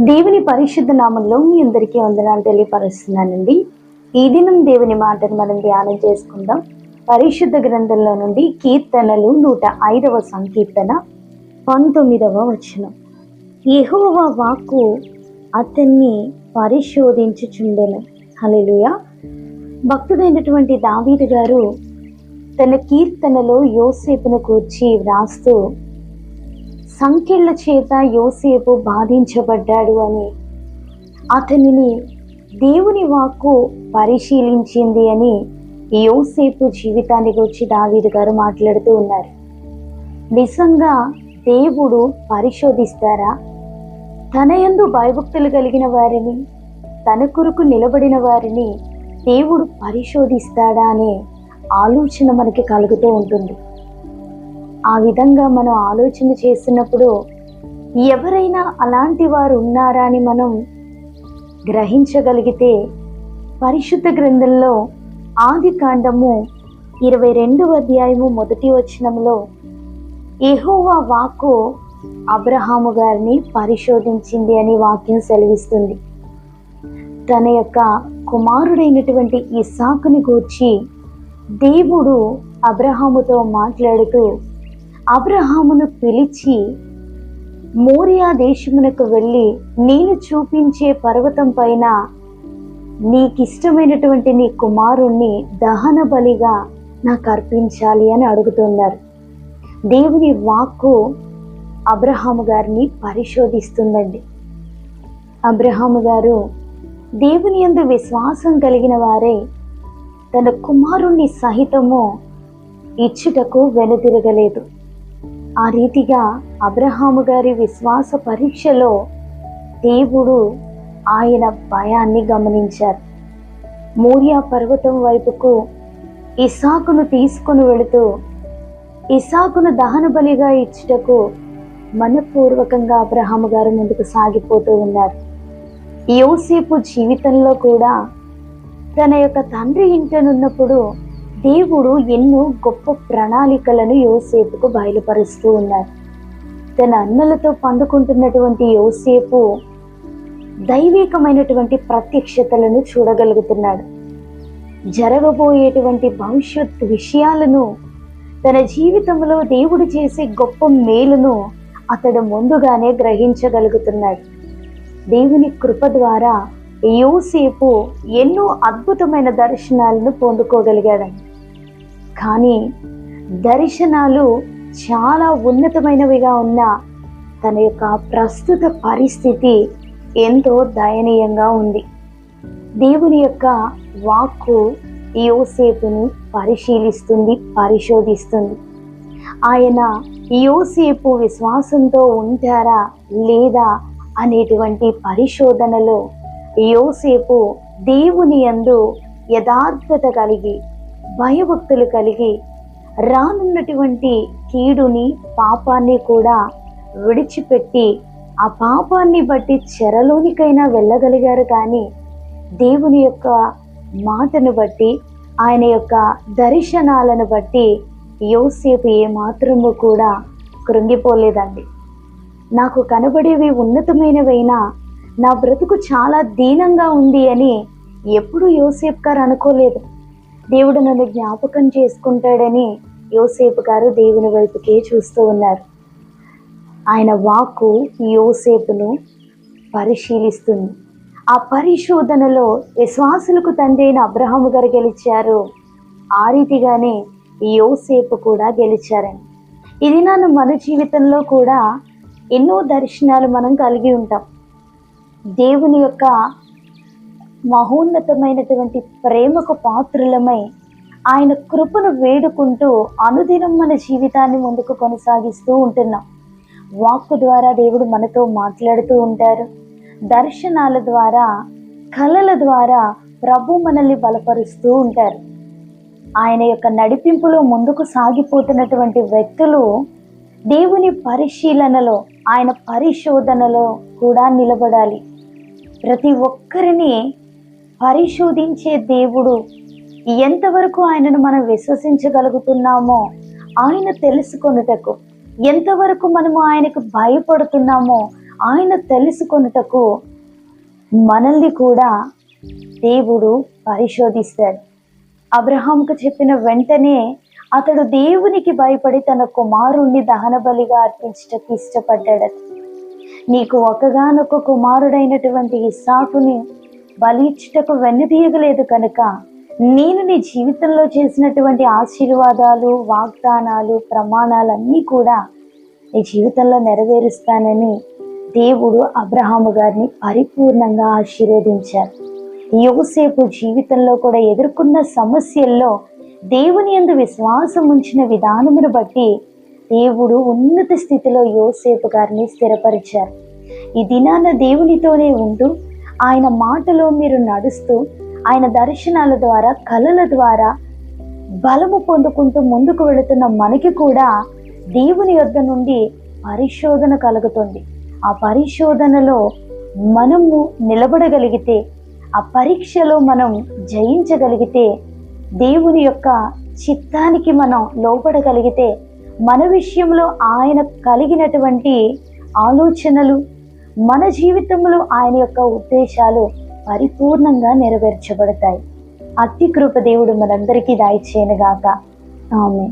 దేవుని పరిశుద్ధ నామంలో మీ అందరికీ వందనాలు తెలియపరుస్తున్నానండి. ఈ దినం దేవుని మాటను మనం ధ్యానం చేసుకుందాం. పరిశుద్ధ గ్రంథంలో నుండి కీర్తనలు నూట ఐదవ సంకీర్తన పంతొమ్మిదవ వచనం. యహోవా వాక్కు అతన్ని పరిశోధించుచుండెను. హల్లెలూయా. భక్తుడైనటువంటి దావీదు గారు తన కీర్తనలో యోసేపును కూర్చి వ్రాస్తూ సంఖ్యల చేత యోసేపు బాధించబడ్డాడు అని. అతనిని దేవుని వాక్కు పరిశీలించింది అని యోసేపు జీవితాన్ని గురించి దావీదు గారు మాట్లాడుతూ ఉన్నారు. నిజంగా దేవుడు పరిశోధిస్తారా? తన యందు భయభక్తులు కలిగిన వారిని తన కొరకు నిలబడిన వారిని దేవుడు పరిశోధిస్తాడా అనే ఆలోచన మనకి కలుగుతూ ఉంటుంది. ఆ విధంగా మనం ఆలోచన చేసినప్పుడు ఎవరైనా అలాంటి వారు ఉన్నారా అని మనం గ్రహించగలిగితే పరిశుద్ధ గ్రంథంలో ఆది కాండము ఇరవై రెండవ అధ్యాయము మొదటి వచనంలో ఎహోవా వాక్కు అబ్రహాము గారిని పరిశోధించింది అని వాక్యం సెలవిస్తుంది. తన యొక్క కుమారుడైనటువంటి ఇసాకుని గూర్చి దేవుడు అబ్రహాముతో మాట్లాడుతూ అబ్రహామును పిలిచి మోరియా దేశమునకు వెళ్ళి నేను చూపించే పర్వతం పైన నీకిష్టమైనటువంటి నీ కుమారుణ్ణి దహన బలిగా నాకు అర్పించాలి అని అడుగుతున్నారు. దేవుని వాక్కు అబ్రహాము గారిని పరిశోధిస్తుందండి. అబ్రహాము గారు దేవుని యందు విశ్వాసం కలిగిన వారే తన కుమారుణ్ణి సహితము ఇచ్చుటకు వెనుతిరగలేదు ఆ రీతిగా అబ్రహాము గారి విశ్వాస పరీక్షలో దేవుడు ఆయన భయాన్ని గమనించారు. మూర్యా పర్వతం వైపుకు ఇసాకును తీసుకుని వెళుతూ ఇసాకును దహన బలిగా ఇచ్చుటకు మనపూర్వకంగా అబ్రహాము గారు ముందుకు సాగిపోతూ ఉన్నారు. యోసేపు జీవితంలో కూడా తన యొక్క తండ్రి ఇంటనున్నప్పుడు దేవుడు ఎన్నో గొప్ప ప్రణాళికలను యోసేపుకు బయలుపరుస్తూ ఉన్నారు తన అన్నలతో పండుకుంటున్నటువంటి యోసేపు దైవికమైనటువంటి ప్రత్యక్షతలను చూడగలుగుతున్నాడు. జరగబోయేటువంటి భవిష్యత్ విషయాలను తన జీవితంలో దేవుడు చేసే గొప్ప మేలును అతడు ముందుగానే గ్రహించగలుగుతున్నాడు. దేవుని కృప ద్వారా యోసేపు ఎన్నో అద్భుతమైన దర్శనాలను పొందుకోగలిగాడు. కానీ దర్శనాలు చాలా ఉన్నతమైనవిగా ఉన్న తన యొక్క ప్రస్తుత పరిస్థితి ఎంతో దయనీయంగా ఉంది. దేవుని యొక్క వాక్కు యోసేపుని పరిశీలిస్తుంది పరిశోధిస్తుంది. ఆయన యోసేపు విశ్వాసంతో ఉంటారా లేదా అనేటువంటి పరిశోధనలో యోసేపు దేవుని యందు యథార్థత కలిగి భయభక్తులు కలిగి రానున్నటువంటి కీడుని పాపాన్ని కూడా విడిచిపెట్టి ఆ పాపాన్ని బట్టి చెరలోనికైనా వెళ్ళగలిగారు కానీ దేవుని యొక్క మాటను బట్టి ఆయన యొక్క దర్శనాలను బట్టి యోసేపు ఏమాత్రము కూడా కృంగిపోలేదండి. నాకు కనబడేవి ఉన్నతమైనవైనా నా బ్రతుకు చాలా దీనంగా ఉంది అని ఎప్పుడు యోసేఫ్ గారు అనుకోలేదు. దేవుడు నన్ను జ్ఞాపకం చేసుకుంటాడని యోసేపు గారు దేవుని వైపుకే చూస్తూ ఉన్నారు. ఆయన వాక్కు యోసేపును పరిశీలిస్తుంది. ఆ పరిశోధనలో విశ్వాసులకు తండ్రి అయిన అబ్రహాము గారు గెలిచారు. ఆ రీతిగానే యోసేపు కూడా గెలిచారని. ఇది నన్ను మన జీవితంలో కూడా ఎన్నో దర్శనాలు మనం కలిగి ఉంటాం. దేవుని యొక్క మహోన్నతమైనటువంటి ప్రేమకు పాత్రులమై ఆయన కృపను వేడుకుంటూ అనుదినం మన జీవితాన్ని ముందుకు కొనసాగిస్తూ ఉంటున్నాం. వాక్కు ద్వారా దేవుడు మనతో మాట్లాడుతూ ఉంటారు. దర్శనాల ద్వారా కళల ద్వారా ప్రభు మనల్ని బలపరుస్తూ ఉంటారు. ఆయన యొక్క నడిపింపులో ముందుకు సాగిపోతున్నటువంటి వ్యక్తులు దేవుని పరిశీలనలో ఆయన పరిశోధనలో కూడా నిలబడాలి. ప్రతి ఒక్కరిని పరిశోధించే దేవుడు. ఎంతవరకు ఆయనను మనం విశ్వసించగలుగుతున్నామో ఆయన తెలుసుకొనుటకు ఎంతవరకు మనము ఆయనకు భయపడుతున్నామో ఆయన తెలుసుకొనుటకు మనల్ని కూడా దేవుడు పరిశోధిస్తాడు. అబ్రహాంకు చెప్పిన వెంటనే అతడు దేవునికి భయపడి తన కుమారుణ్ణి దహన బలిగా అర్పించటకు ఇష్టపడ్డాడు నీకు ఒకగానొక కుమారుడైనటువంటి ఇస్సాకుని బలిచ్చుటకు వెన్నుదీయగలేదు కనుక నేను నీ జీవితంలో చేసినటువంటి ఆశీర్వాదాలు వాగ్దానాలు ప్రమాణాలన్నీ కూడా నీ జీవితంలో నెరవేరుస్తానని దేవుడు అబ్రహాము గారిని పరిపూర్ణంగా ఆశీర్వదించారు. యోసేపు జీవితంలో కూడా ఎదుర్కొన్న సమస్యల్లో దేవుని యందు విశ్వాసం ఉంచిన విధానమును బట్టి దేవుడు ఉన్నత స్థితిలో యోసేపు గారిని స్థిరపరిచారు. ఈ దినాన దేవునితోనే ఉంటూ ఆయన మాటలో మీరు నడుస్తూ ఆయన దర్శనాల ద్వారా కళల ద్వారా బలము పొందుకుంటూ ముందుకు వెళుతున్న మనకి కూడా దేవుని యొద్ద నుండి పరిశోధన కలుగుతుంది. ఆ పరిశోధనలో మనము నిలబడగలిగితే ఆ పరీక్షలో మనం జయించగలిగితే దేవుని యొక్క చిత్తానికి మనం లోపడగలిగితే మన విషయంలో ఆయన కలిగినటువంటి ఆలోచనలు మన జీవితంలో ఆయన యొక్క ఉద్దేశాలు పరిపూర్ణంగా నెరవేర్చబడతాయి. అతి కృప దేవుడు మనందరికీ దాయిచేయనుగాక. ఆమె